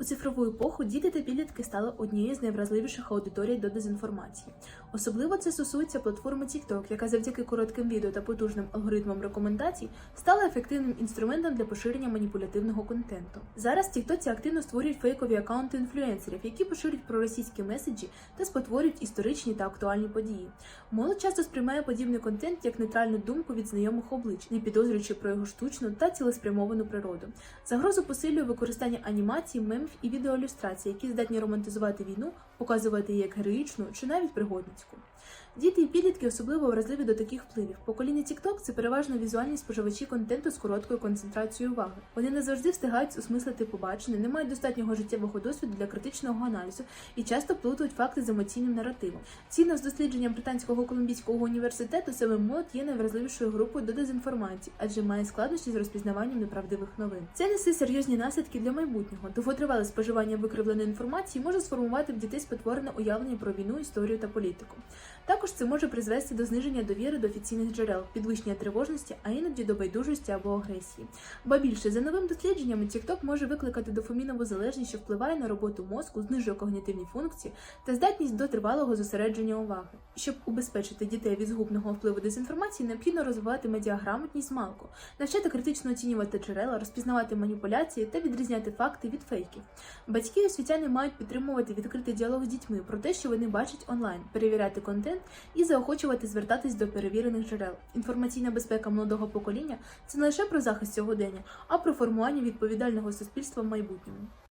У цифрову епоху діти та підлітки стали однією з найвразливіших аудиторій до дезінформації. Особливо це стосується платформи TikTok, яка завдяки коротким відео та потужним алгоритмам рекомендацій стала ефективним інструментом для поширення маніпулятивного контенту. Зараз TikTok активно створюють фейкові акаунти інфлюенсерів, які поширюють проросійські меседжі та спотворюють історичні та актуальні події. Молодь часто сприймає подібний контент як нейтральну думку від знайомих облич, не підозрюючи про його штучну та цілеспрямовану природу. Загрозу посилює використання анімацій, мемів і відеоілюстрацій, які здатні романтизувати війну, показувати її як героїчну чи навіть пригодницьку. Діти і підлітки особливо вразливі до таких впливів. Покоління TikTok – це переважно візуальні споживачі контенту з короткою концентрацією уваги. Вони не завжди встигають осмислити побачене, не мають достатнього життєвого досвіду для критичного аналізу і часто плутають факти з емоційним наративом. Згідно з дослідженням британського колумбійського університету, саме молодь є найвразливішою групою до дезінформації, адже має складнощі з розпізнаванням неправдивих новин. Це несе серйозні наслідки для майбутнього. Довготривале споживання викривленої інформації може сформувати в дітей спотворене уявлення про війну, історію та політику. Також це може призвести до зниження довіри до офіційних джерел, підвищення тривожності, а іноді до байдужості або агресії. Ба більше за новим дослідженнями, TikTok може викликати дофамінову залежність, що впливає на роботу мозку, знижує когнітивні функції та здатність до тривалого зосередження уваги. Щоб убезпечити дітей від згубного впливу дезінформації, необхідно розвивати медіаграмотність малку, навчати критично оцінювати джерела, розпізнавати маніпуляції та відрізняти факти від фейків. Батьки і освітяни мають підтримувати відкритий діалог з дітьми про те, що вони бачать онлайн, перевіряти контент і заохочувати звертатись до перевірених джерел. Інформаційна безпека молодого покоління це не лише про захист сьогодення, а про формування відповідального суспільства в майбутньому.